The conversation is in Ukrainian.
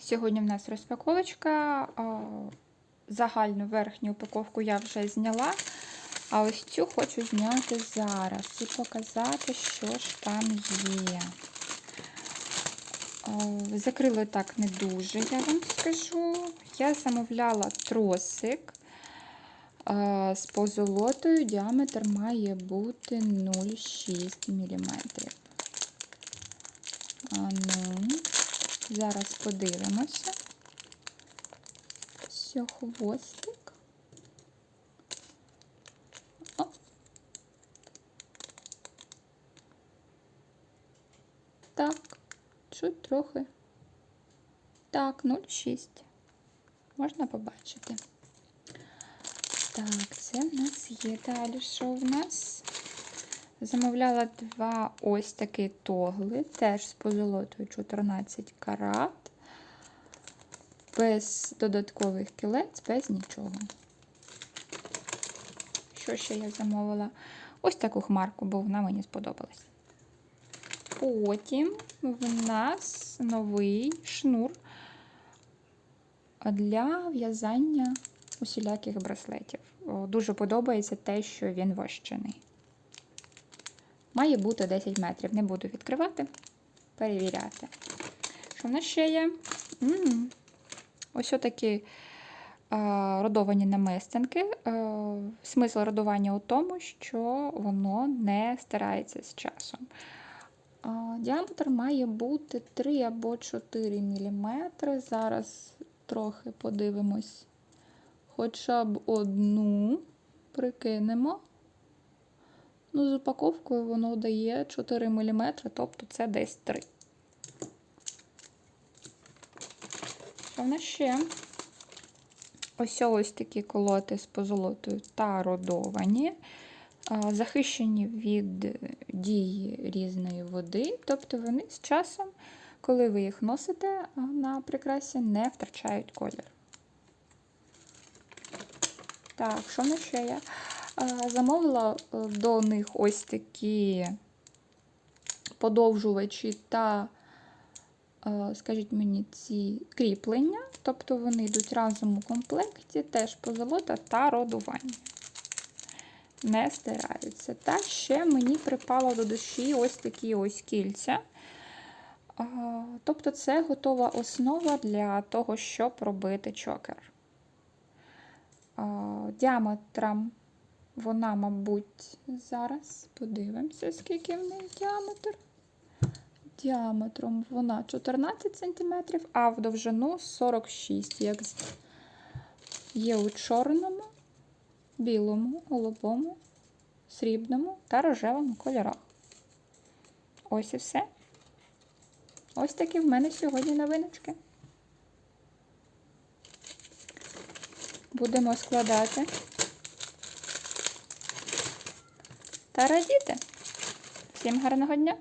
Сьогодні в нас розпаковочка. Загальну верхню упаковку я вже зняла. А ось цю хочу зняти зараз і показати, що ж там є. Закрили так не дуже, я вам скажу. Я замовляла тросик з позолотою. Діаметр має бути 0,6 мм. А ну, зараз подивимося. Все, хвостик. О. Так, чуть трохи. Так, 0,6. Можна побачити. Так, це в нас є далі. Що в нас? Замовляла два ось такі тогли, теж з позолотою 14 карат, без додаткових кілець, без нічого. Що ще я замовила? Ось таку хмарку, бо вона мені сподобалась. Потім в нас новий шнур для в'язання усіляких браслетів. Дуже подобається те, що він вощений. Має бути 10 метрів. Не буду відкривати, перевіряти. Що в нас ще є? М -м -м. Ось отакі а, родовані намистинки. А, смисл родування у тому, що воно не стирається з часом. А, діаметр має бути 3 або 4 мм. Зараз трохи подивимось. Хоча б одну прикинемо. Ну, з упаковкою воно дає 4 мм, тобто це десь 3. Що в нас ще? Ось ось такі колоти з позолотою та родовані, захищені від дії різної води, тобто вони з часом, коли ви їх носите на прикрасі, не втрачають колір. Так, що в нас ще є? Замовила до них ось такі подовжувачі та, скажіть мені, ці кріплення. Тобто вони йдуть разом у комплекті, теж позолота та родування. Не стираються. Та ще мені припало до душі ось такі ось кільця. Тобто це готова основа для того, щоб робити чокер. Діаметром вона, мабуть, зараз подивимося, скільки в неї діаметр. Діаметром вона 14 см, а в довжину 46 як є у чорному, білому, голубому, срібному та рожевому кольорах. Ось і все. Ось такі в мене сьогодні новиночки. Будемо складати та радіти. Всім гарного дня!